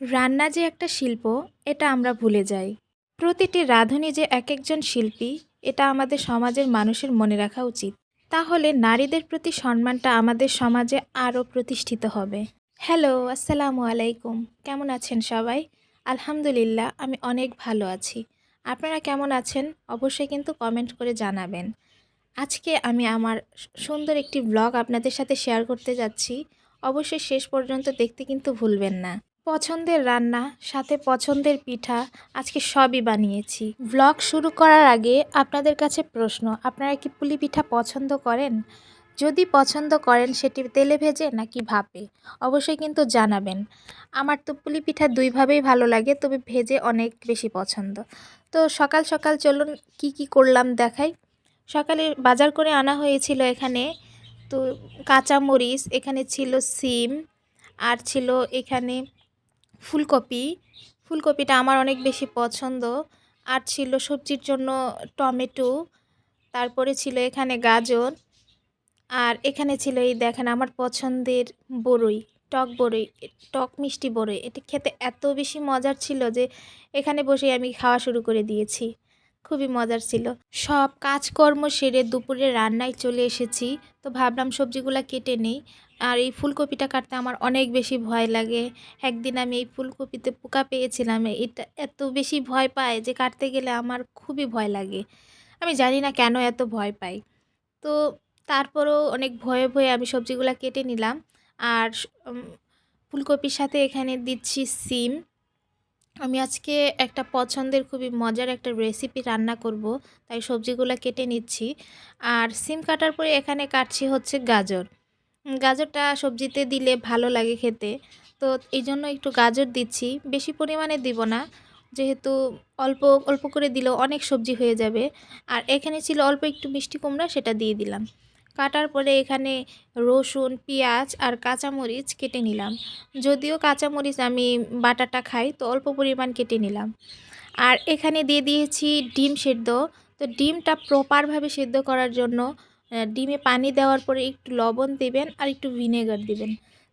রান্না যে একটা শিল্প, এটা আমরা ভুলে যাই। প্রতিটি রাঁধুনি যে এক একজন শিল্পী, এটা আমাদের সমাজের মানুষের মনে রাখা উচিত। তাহলে নারীদের প্রতি সম্মানটা আমাদের সমাজে আরও প্রতিষ্ঠিত হবে। হ্যালো, আসসালামু আলাইকুম। কেমন আছেন সবাই? আলহামদুলিল্লাহ, আমি অনেক ভালো আছি। আপনারা কেমন আছেন? অবশ্যই কিন্তু কমেন্ট করে জানাবেন। আজকে আমি আমার সুন্দর একটি ব্লগ আপনাদের সাথে শেয়ার করতে যাচ্ছি। অবশ্যই শেষ পর্যন্ত দেখতে কিন্তু ভুলবেন না। পছন্দের রান্না, সাথে পছন্দের পিঠা, আজকে সবই বানিয়েছি। ব্লগ শুরু করার আগে আপনাদের কাছে প্রশ্ন, আপনারা কি পুলি পিঠা পছন্দ করেন? যদি পছন্দ করেন, সেটি তেলে ভেজে নাকি ভাপে? অবশ্যই কিন্তু জানাবেন। আমার তো পুলি পিঠা দুইভাবেই ভালো লাগে, তবে ভেজে অনেক বেশি পছন্দ। তো সকাল সকাল চলুন কি কি করলাম দেখাই। সকালে বাজার করে আনা হয়েছিল এখানে তো কাঁচামরিচ, এখানে ছিল সিম, আর ছিল এখানে ফুলকপি। ফুলকপিটা আমার অনেক বেশি পছন্দ। আর ছিল সবজির জন্য টমেটো, তারপরে ছিল এখানে গাজর, আর এখানে ছিল এই দেখেন আমার পছন্দের বড়ই টক বড়ই টক মিষ্টি বড়ই এটা খেতে এত বেশি মজার ছিল যে এখানে বসেই আমি খাওয়া শুরু করে দিয়েছি। খুবই মজার ছিল। সব কাজকর্ম সেরে দুপুরে রান্নায় চলে এসেছি। তো ভাবলাম সবজিগুলো কেটে নেই। আর এই ফুলকপিটা কাটতে আমার অনেক বেশি ভয় লাগে। একদিন আমি এই ফুলকপিতে পোকা পেয়েছিলাম, এটা এত বেশি ভয় পায় যে কাটতে গেলে আমার খুবই ভয় লাগে। আমি জানি না কেন এত ভয় পাই। তো তারপরেও অনেক ভয়ে ভয়ে আমি সবজিগুলো কেটে নিলাম। আর ফুলকপির সাথে এখানে দিচ্ছি সিম। আমি আজকে একটা পছন্দের খুবই মজার একটা রেসিপি রান্না করব, তাই সবজিগুলো কেটে নিচ্ছি। আর সিম কাটার পরে এখানে কাটছি হচ্ছে গাজর। গাজরটা সবজিতে দিলে ভালো লাগে খেতে। তো এই জন্য একটু গাজর দিচ্ছি। বেশি পরিমাণে দিব না। যেহেতু অল্প অল্প করে দিলেও অনেক সবজি হয়ে যাবে। আর এখানে ছিল অল্প একটু মিষ্টি কুমড়া, সেটা দিয়ে দিলাম। কাটার পরে এখানে রসুন, পেঁয়াজ আর কাঁচামরিচ কেটে নিলাম। যদিও কাঁচামরিচ আমি বাটাটা খাই, তো অল্প পরিমাণ কেটে নিলাম। আর এখানে দিয়ে দিয়েছি ডিম সেদ্ধ। তো ডিমটা প্রপারভাবে সেদ্ধ করার জন্য ডিমে পানি দেওয়ার পরে একটু লবণ দেবেন আর একটু ভিনেগার দিবেন।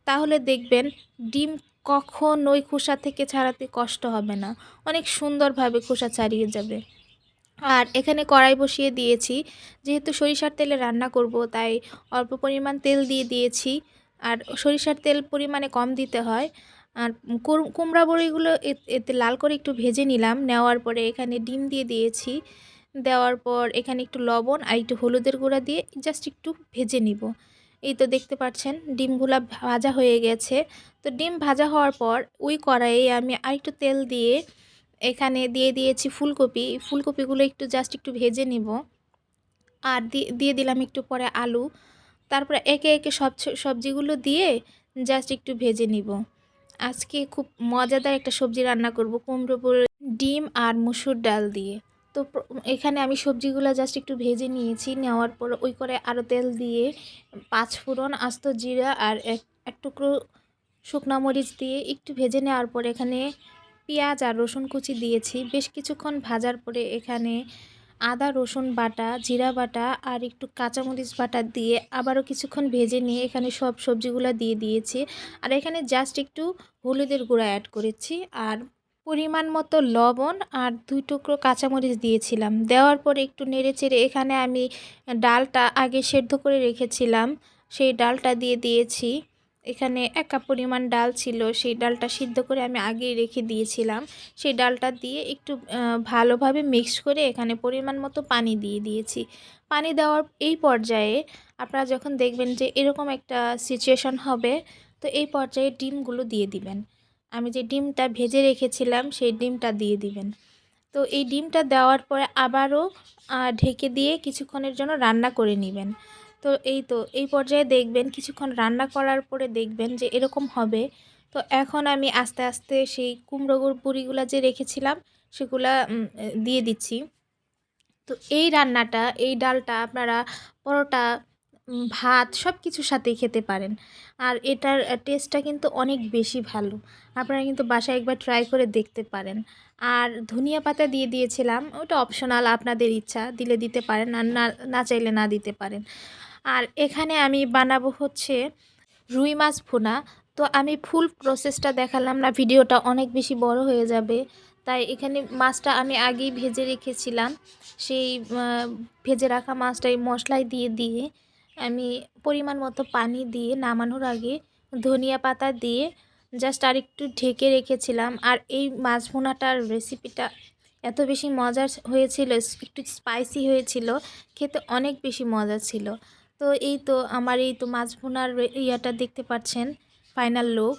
তাহলে দেখবেন ডিম কখনোই খোসা থেকে ছাড়াতে কষ্ট হবে না। অনেক সুন্দরভাবে খোসা ছাড়িয়ে যাবে। আর এখানে কড়াই বসিয়ে দিয়েছি। যেহেতু সরিষার তেলে রান্না করব, তাই অল্প পরিমাণ তেল দিয়ে দিয়েছি। আর সরিষার তেল পরিমাণে কম দিতে হয়। আর কুমড়া বড়িগুলো এতে লাল করে একটু ভেজে নিলাম। নেওয়ার পরে এখানে ডিম দিয়ে দিয়েছি। দেওয়ার পর এখানে একটু লবণ আর একটু হলুদের গুঁড়া দিয়ে জাস্ট একটু ভেজে নিব। এই তো দেখতে পাচ্ছেন, ডিমগুলা ভাজা হয়ে গেছে। তো ডিম ভাজা হওয়ার পর ওই কড়াইয়ে আমি আরেকটু তেল দিয়ে এখানে দিয়ে দিয়েছি ফুলকপি। ফুলকপিগুলো একটু জাস্ট একটু ভেজে নিব। আর দিয়ে দিলাম একটু পরে আলু। তারপরে একে একে সব সবজিগুলো দিয়ে জাস্ট একটু ভেজে নিব। আজকে খুব মজাদার একটা সবজি রান্না করব কুমড়ো ডিম আর মুসুর ডাল দিয়ে। তো এখানে আমি সবজিগুলো জাস্ট একটু ভেজে নিয়েছি। নেওয়ার পর ওই করে আরও তেল দিয়ে পাঁচ ফোড়ন আস্ত জিরা আর এক এক টুকরো শুকনা মরিচ দিয়ে একটু ভেজে নেওয়ার পর এখানে পেঁয়াজ আর রসুন কুচি দিয়েছি। বেশ কিছুক্ষণ ভাজার পরে এখানে আদা, রসুন বাটা, জিরা বাটা আর একটু কাঁচামরিচ বাটা দিয়ে আবারও কিছুক্ষণ ভেজে নিয়ে এখানে সব সবজিগুলো দিয়ে দিয়েছি। আর এখানে জাস্ট একটু হলুদের গুঁড়া অ্যাড করেছি। আর পরিমাণ মতো লবণ আর দুই টুকরো কাঁচামরিচ দিয়েছিলাম। দেওয়ার পরে একটু নেড়ে চেড়ে এখানে আমি ডালটা আগে সেদ্ধ করে রেখেছিলাম। সেই ডালটা দিয়ে দিয়েছি। এখানে এক কাপ পরিমাণ ডাল ছিল। সেই ডালটা সিদ্ধ করে আমি আগেই রেখে দিয়েছিলাম। সেই ডালটা দিয়ে একটু ভালোভাবে মিক্স করে এখানে পরিমাণ মতো পানি দিয়ে দিয়েছি। পানি দেওয়ার এই পর্যায়ে আপনারা যখন দেখবেন যে এরকম একটা সিচুয়েশন হবে, তো এই পর্যায়ে ডিমগুলো দিয়ে দিবেন। আমি যে ডিমটা ভেজে রেখেছিলাম, সেই ডিমটা দিয়ে দিবেন। তো এই ডিমটা দেওয়ার পরে আবারও ঢেকে দিয়ে কিছুক্ষণের জন্য রান্না করে নেবেন। তো এই তো, এই পর্যায়ে দেখবেন, কিছুক্ষণ রান্না করার পরে দেখবেন যে এরকম হবে। তো এখন আমি আস্তে আস্তে সেই কুমড়োগুর বুড়িগুলো যে রেখেছিলাম, সেগুলা দিয়ে দিচ্ছি। তো এই রান্নাটা, এই ডালটা, আপনারা পরোটা ভাত সব কিছুর সাথেই খেতে পারেন। আর এটার টেস্টটা কিন্তু অনেক বেশি ভালো। আপনারা কিন্তু বাসায় একবার ট্রাই করে দেখতে পারেন। আর ধনিয়া পাতা দিয়ে দিয়েছিলাম, ওটা অপশনাল আপনাদের ইচ্ছা, দিলে দিতে পারেন, আর না না চাইলে না দিতে পারেন। আর এখানে আমি বানাবো হচ্ছে রুই মাছ ভুনা। তো আমি ফুল প্রসেসটা দেখালাম না, ভিডিওটা অনেক বেশি বড় হয়ে যাবে। তাই এখানে মাছটা আমি আগেই ভেজে রেখেছিলাম। সেই ভেজে রাখা মাছটা এই মশলায় দিয়ে দিয়ে আমি পরিমাণ মতো পানি দিয়ে নামানোর আগে ধনিয়া পাতা দিয়ে জাস্ট আর একটু ঢেকে রেখেছিলাম। আর এই মাছ ভুনাটার রেসিপিটা এত বেশি মজার হয়েছিল, একটু স্পাইসি হয়েছিল, খেতে অনেক বেশি মজা ছিল। তো এই তো আমার এই তো মাছ ভুনার ইয়াটা দেখতে পাচ্ছেন ফাইনাল লুক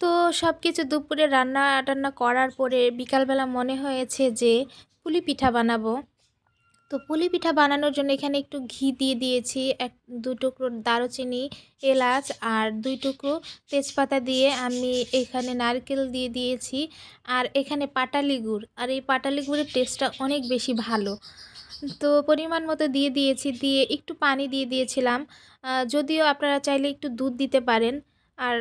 তো সব কিছু দুপুরে রান্না টান্না করার পরে বিকালবেলা মনে হয়েছে যে পুলি পিঠা বানাবো। তো পুলি পিঠা বানানোর জন্য এখানে একটু ঘি দিয়ে দিয়েছি, এক, দু টুকরো দারুচিনি, এলাচ আর দুই টুকরো তেজপাতা দিয়ে আমি এখানে নারকেল দিয়ে দিয়েছি। আর এখানে পাটালি গুড়, আর এই পাটালি গুড়ের টেস্টটা অনেক বেশি ভালো। তো পরিমাণ মতো দিয়ে দিয়েছি, দিয়ে একটু পানি দিয়ে দিয়েছিলাম। যদিও আপনারা চাইলে একটু দুধ দিতে পারেন। আর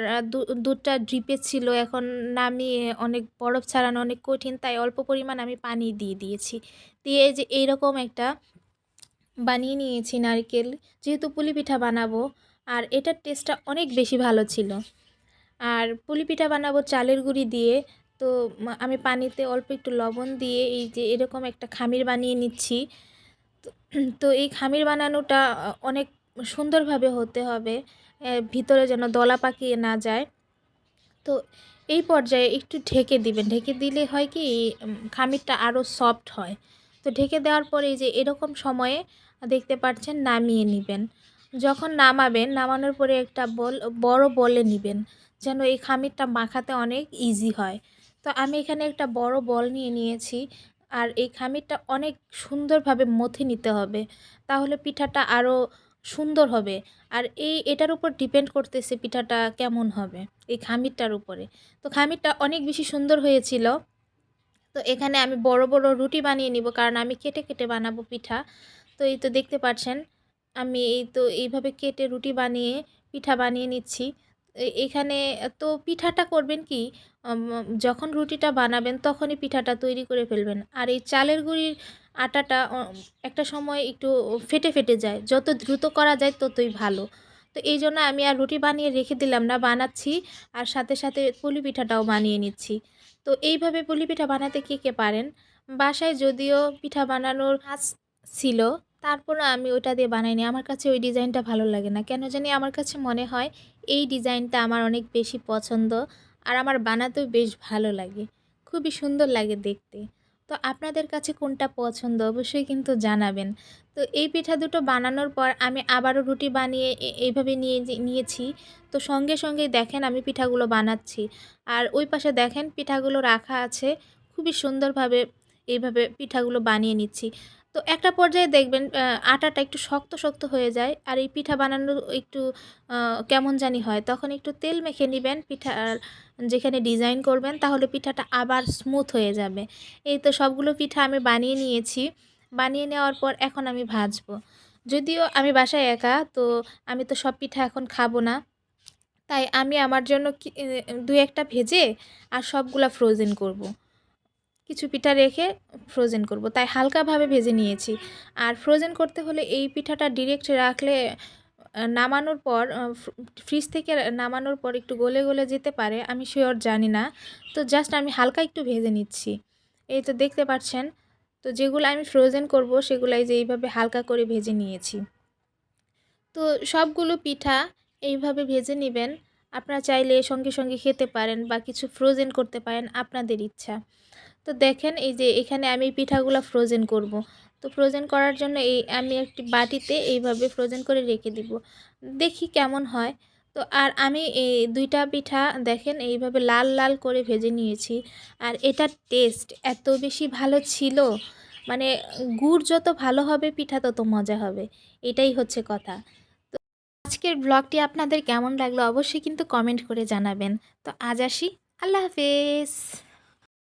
দুধটা ড্রিপে ছিল, এখন নামিয়ে অনেক বরফ ছাড়ানো অনেক কঠিন, তাই অল্প পরিমাণ আমি পানি দিয়ে দিয়েছি। দিয়ে যে এইরকম একটা বানিয়ে নিয়েছি নারকেল, যেহেতু পুলি পিঠা বানাবো, আর এটার টেস্টটা অনেক বেশি ভালো ছিল। আর পুলি পিঠা বানাবো চালের গুঁড়ি দিয়ে, তো আমি পানিতে অল্প একটু লবণ দিয়ে এই যে এরকম একটা খামির বানিয়ে নিচ্ছি। তো এই খামির বানানোটা অনেক সুন্দরভাবে হতে হবে। ভিতরে যেন দলা পাকিয়ে না যায়। তো এই পর্যায়ে একটু ঢেকে দিবেন। ঢেকে দিলে হয় কি খামিরটা আরও সফট হয়। তো ঢেকে দেওয়ার পরে যে এরকম সময়ে দেখতে পাচ্ছেন নামিয়ে নেবেন। যখন নামাবেন, নামানোর পরে একটা বল, বড় বলে নেবেন যেন এই খামিরটা মাখাতে অনেক ইজি হয়। তো আমি এখানে একটা বড় বল নিয়ে নিয়েছি আর এই খামিরটা অনেক সুন্দরভাবে মথে নিতে হবে। তাহলে পিঠাটা আরও সুন্দর হবে। আর এই, এটার উপর ডিপেন্ড করতেছে পিঠাটা কেমন হবে, এই খামিরটার উপরে। তো খামিরটা অনেক বেশি সুন্দর হয়েছিল। তো এখানে আমি বড় বড় রুটি বানিয়ে নিব, কারণ আমি কেটে কেটে বানাবো পিঠা। তো এই তো দেখতে পাচ্ছেন, আমি এই তো এইভাবে কেটে রুটি বানিয়ে, পিঠা বানিয়ে নিচ্ছি। এখানে তো পিঠাটা করবেন কি? যখন রুটিটা বানাবেন তখনই পিঠাটা তৈরি করে ফেলবেন। আর এই চালের গুঁড়ির আটাটা একটা সময় একটু ফেটে ফেটে যায়। যত দ্রুত করা যায় ততই ভালো। তো এই জন্য আমি আর রুটি বানিয়ে রেখে দিলাম না, বানাচ্ছি। আর সাথে সাথে পুলি পিঠাটাও বানিয়ে নিচ্ছি। তো এইভাবে পুলি পিঠা বানাতে কে কে পারেন? বাসায় যদিও পিঠা বানানোর কাজ ছিল তারপরও আমি ওটা দিয়ে বানাইনি। আমার কাছে ওই ডিজাইনটা ভালো লাগে না। কেন জানি আমার কাছে মনে হয় এই ডিজাইনটা আমার অনেক বেশি পছন্দ আর আমার বানাতেও বেশ ভালো লাগে। খুবই সুন্দর লাগে দেখতে। তো আপনাদের কাছে কোনটা পছন্দ অবশ্যই কিন্তু জানাবেন। তো এই পিঠা দুটো বানানোর পর আমি আবারও রুটি বানিয়ে এইভাবে নিয়ে নিয়েছি। তো সঙ্গে সঙ্গেই দেখেন আমি পিঠাগুলো বানাচ্ছি। আর ওই পাশে দেখেন পিঠাগুলো রাখা আছে। খুবই সুন্দরভাবে এইভাবে পিঠাগুলো বানিয়ে নিচ্ছি। তো একটা পর্যায়ে দেখবেন আটাটা একটু শক্ত শক্ত হয়ে যায় আর এই পিঠা বানানো একটু কেমন জানি হয়। তখন একটু তেল মেখে নেবেন পিঠা যেখানে ডিজাইন করবেন তাহলে পিঠাটা আবার স্মুথ হয়ে যাবে। এই তো সবগুলো পিঠা আমি বানিয়ে নিয়েছি। বানিয়ে নেওয়ার পর এখন আমি ভাজবো। যদিও আমি বাসায় একা, তো আমি তো সব পিঠা এখন খাব না। তাই আমি আমার জন্য দু একটা ভেজে আর সবগুলা ফ্রোজেন করব। কিছু পিঠা রেখে ফ্রোজেন করব। তাই হালকাভাবে ভেজে নিয়েছি। আর ফ্রোজেন করতে হলে এই পিঠাটা ডিরেক্ট রাখলে নামানোর পর ফ্রিজ থেকে নামানোর পর একটু গলে গলে যেতে পারে, আমি শিওর জানি না। তো জাস্ট আমি হালকা একটু ভেজে নিচ্ছি। এই তো দেখতে পাচ্ছেন। তো যেগুলো আমি ফ্রোজেন করব সেগুলো এই যে এইভাবে হালকা করে ভেজে নিয়েছি। তো সবগুলো পিঠা এইভাবে ভেজে নেবেন। আপনারা চাইলে সঙ্গে সঙ্গে খেতে পারেন বা কিছু ফ্রোজেন করতে পারেন, আপনাদের ইচ্ছা। তো দেখেন এই যে এখানে আমি পিঠাগুলো ফ্রোজেন করব। তো ফ্রোজেন করার জন্য এই আমি একটি বাটিতে এইভাবে ফ্রোজেন করে রেখে দিব। দেখি কেমন হয়। তো আর আমি এই দুইটা পিঠা দেখেন এইভাবে লাল লাল করে ভেজে নিয়েছি। আর এটার টেস্ট এত বেশি ভালো ছিল। মানে গুড় যত ভালো হবে, পিঠা তত মজা হবে। এটাই হচ্ছে কথা। তো আজকের ব্লগটি আপনাদের কেমন লাগল অবশ্যই কিন্তু কমেন্ট করে জানাবেন। তো আজ আসি। আল্লাহ হাফেজ।